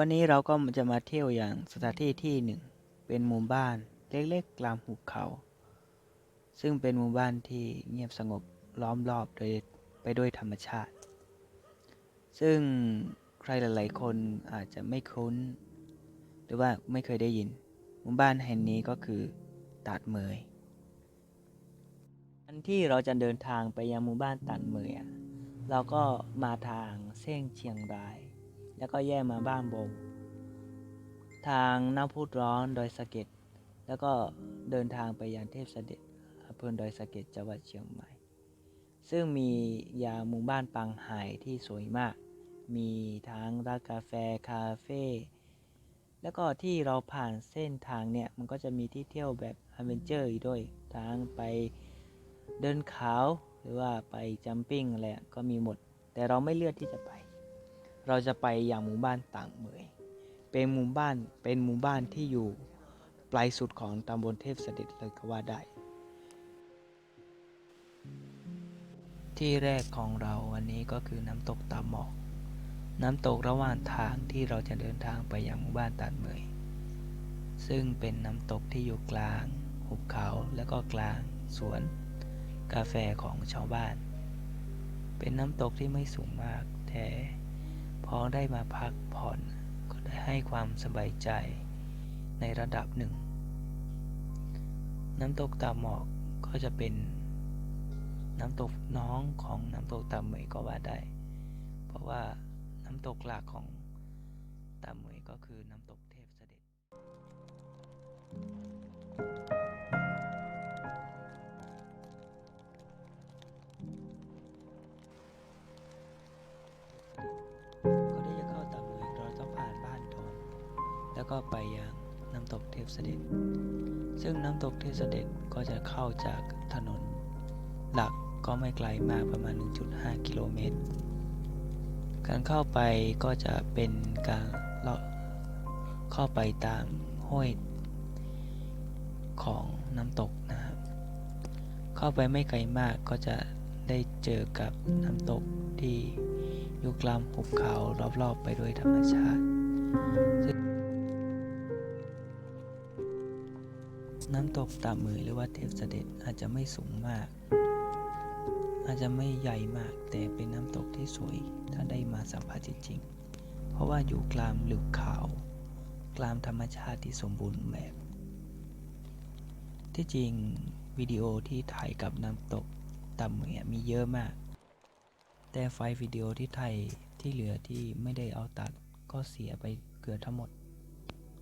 วันนี้เราก็จะมาเที่ยวอย่างสถานที่ที่หนึ่ง เป็นหมู่บ้านเล็กๆกลางหุบเขา ซึ่งเป็นหมู่บ้านที่เงียบสงบล้อมรอบโดยไปด้วยธรรมชาติ ซึ่งใครหลาย ๆ คนอาจจะไม่คุ้น หรือว่าไม่เคยได้ยิน หมู่บ้านแห่งนี้ก็คือตาดเมย อันที่เราจะเดินทางไปยังหมู่บ้านตาดเมยเราก็มาทางเส้นเชียงราย แล้วก็แยกมาบ้านบง ทางน้ำพุร้อนดอยสะเก็ด แล้วก็เดินทางไปยังเทพเสด็จอำเภอดอยสะเก็ดจังหวัดเชียงใหม่ ซึ่งมียาหมู่บ้านปังไห่ที่สวยมาก มีทั้งร้านกาแฟคาเฟ่แล้วก็ที่เราผ่านเส้นทางเนี่ยมันก็จะมีที่เที่ยวแบบอเวนเจอร์อีกด้วยทางไปเดินเขาหรือว่าไปจัมปิ้งอะไรก็มีหมด แต่เราไม่เลือกที่จะไป เราจะไปอย่างหมู่บ้านต่างเมยเป็นหมู่บ้านเป็นหมู่บ้านที่อยู่ปลายสุดของตำบลเทพเสด็จเลยก็ว่าได้ ที่แรกของเราวันนี้ก็คือน้ำตกตาหมอก น้ำตกระหว่างทางที่เราจะเดินทางไปยังหมู่บ้านตาดเมยซึ่งเป็นน้ำตกที่อยู่กลางหุบเขาและก็กลางสวน กาแฟของชาวบ้าน เป็นน้ำตกที่ไม่สูงมากแต่ พอได้มาพักผ่อนก็ได้ให้ความสบายใจในระดับหนึ่ง น้ำตกตาหมอกก็จะเป็นน้ำตกน้องของน้ำตกตาเหมยก็ว่าได้ เพราะว่าน้ำตกหลักของตาเหมยก็คือน้ำตกเทพเสด็จก็ แล้วก็ไปยังน้ำตกเทพเสด็จ ซึ่งน้ำตกเทพเสด็จก็จะเข้าจากถนน หลักก็ไม่ไกลมากประมาณ 1.5 กิโลเมตร การเข้าไปก็จะเป็นการเลาะเข้าไปตามห้วยของน้ำตกนะครับ เข้าไปไม่ไกลมากก็จะได้เจอกับน้ำตกที่อยู่กลางหุบเขารอบๆไปด้วยธรรมชาติ น้ำตกตามือหรือว่าเทพเสด็จอาจจะไม่สูงมาก อาจจะไม่ใหญ่มากแต่เป็นน้ำตกที่สวย ถ้าได้มาสัมผัสจริงๆ เพราะว่าอยู่กลางหลึกเขากลางธรรมชาติที่สมบูรณ์แบบ ที่จริงวิดีโอที่ถ่ายกับน้ำตกตามือมีเยอะมาก แต่ไฟล์วิดีโอที่ถ่ายที่เหลือที่ไม่ได้เอาตัดก็เสียไปเกือบทั้งหมด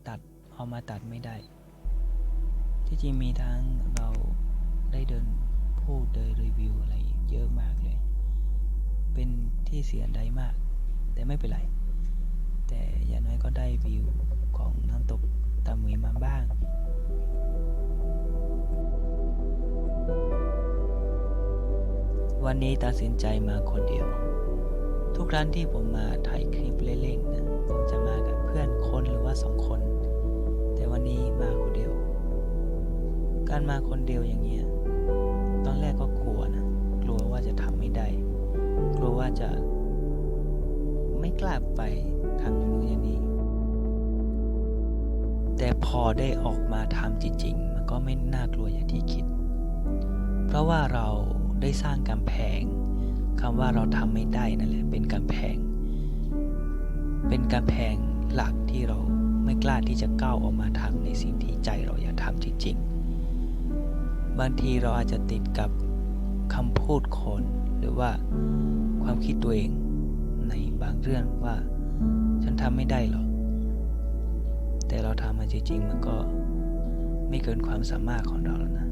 ตัดเอามาตัดไม่ได้ ที่จริงมีทั้งเราได้เดินพูดเดินรีวิวอะไรเยอะมากเลย เป็นที่เสียดายมาก แต่ไม่เป็นไร แต่อย่างน้อยก็ได้วิวของน้ำตกตามุยมาบ้างวันนี้ตัดสินใจมาคนเดียว ทุกครั้งที่ผมมาถ่ายคลิปเล่นๆนะผมจะมากับเพื่อนคนหรือว่าสองคน แต่วันนี้มาคน การมาคนเดียวอย่างเงี้ย ตอนแรกก็กลัวนะ กลัวว่าจะทำไม่ได้ กลัวว่าจะไม่กล้าไปทำอย่างนู้นอย่างนี้ แต่พอได้ออกมาทำจริงๆ มันก็ไม่น่ากลัวอย่างที่คิด เพราะว่าเราได้สร้างกำแพงคำว่าเราทำไม่ได้นั่นแหละ เป็นกำแพง เป็นกำแพงหลักที่เราไม่กล้าที่จะก้าวออกมาทำในสิ่งที่ใจเราอยากทำจริงๆ บางทีเราอาจจะติดกับคำพูดคนหรือว่าความคิดตัวเองในบางเรื่องว่าฉันทำไม่ได้หรอก แต่เราทำมาจริงๆมันก็ไม่เกินความสามารถของเราแล้วนะ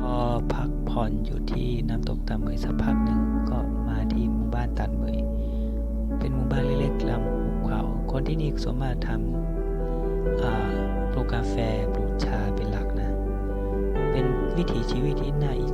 พอพักผ่อนอยู่ที่น้ำตกตาเมยสักพักหนึ่งก็มาที่หมู่บ้านตันเหมยเป็นหมู่บ้านเล็กๆลำหุบเขา คนที่นี่ส่วนมากทำ ปลูกกาแฟปลูกชาเป็นหลักนะ เป็นวิถีชีวิตที่น่าอิจ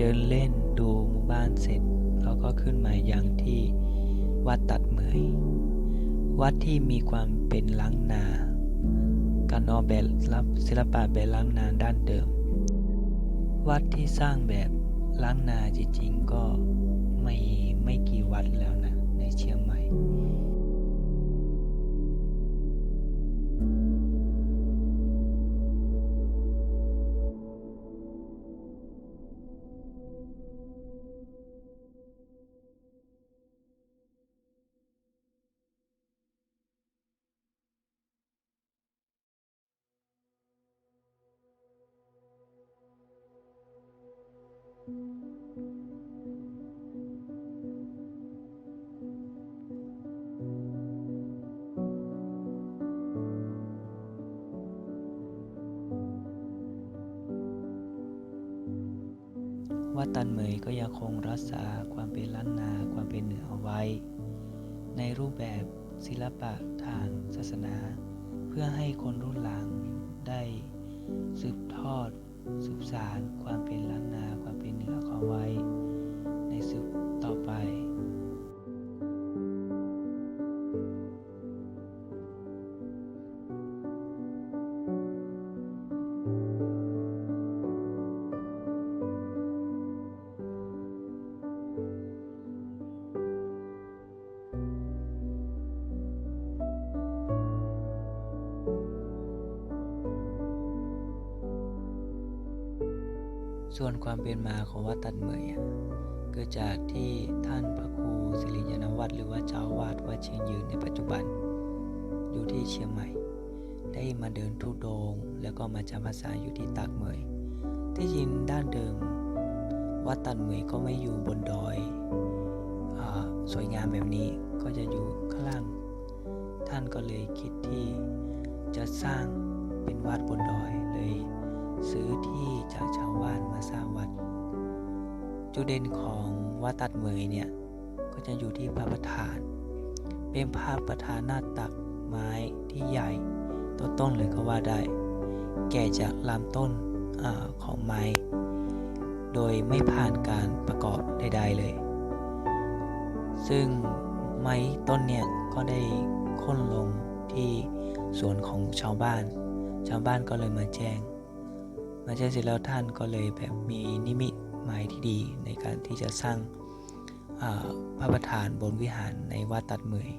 ดินเล่นดูหมู่บ้านเสร็จ เราก็ขึ้นมายังที่วัดตัดเหมย วัดที่มีความเป็นล้างนา การออกแบบรับศิลปะแบบล้างนาด้านเดิม วัดที่สร้างแบบล้างนาจริงๆก็ไม่ไม่กี่วัดแล้วนะในเชียงใหม่ ตันเหมยก็ยังคงรักษาความเป็นล้านนาความเป็นเหนือเอาไว้ ในรูปแบบศิลปะทางศาสนา เพื่อให้คนรุ่นหลังได้สืบทอด สืบสารความเป็นล้านนาความเป็นเหนือเขาไว้ ในสืบต่อไป ส่วนความเป็นมาของวัดตัดเหมยเกิดจากที่ท่านพระครูสิริยานวัตรหรือว่าเจ้าวาดวัดเชียงยืนในปัจจุบัน อยู่ที่เชียงใหม่ ได้มาเดินทุดง แล้วก็มาจำพรรษาอยู่ที่ตากเหมย ที่จริงด้านเดิม วัดตัดเหมยก็ไม่อยู่บนดอยอสวยงามแบบนี้ก็จะอยู่ข้างล่าง ท่านก็เลยคิดที่จะสร้างเป็นวัดบนดอย จุดเด่นของวัดตัดเหมยเนี่ย ก็จะอยู่ที่พระประธาน เป็นพระประธานหน้าตักไม้ที่ใหญ่ต้นต้นเลยก็ว่าได้ แก่จากลำต้นอของไม้ โดยไม่ผ่านการประกอบใดๆเลย ซึ่งไม้ต้นเนี่ยก็ได้ค่นลงที่สวนของชาวบ้าน ชาวบ้านก็เลยมาแจ้ง มาแจ้งเสร็จแล้วท่านก็เลยแบบมีนิมิต หมายที่ดีในการที่จะสร้างพระประธานบนวิหารในวัดตัดเหมย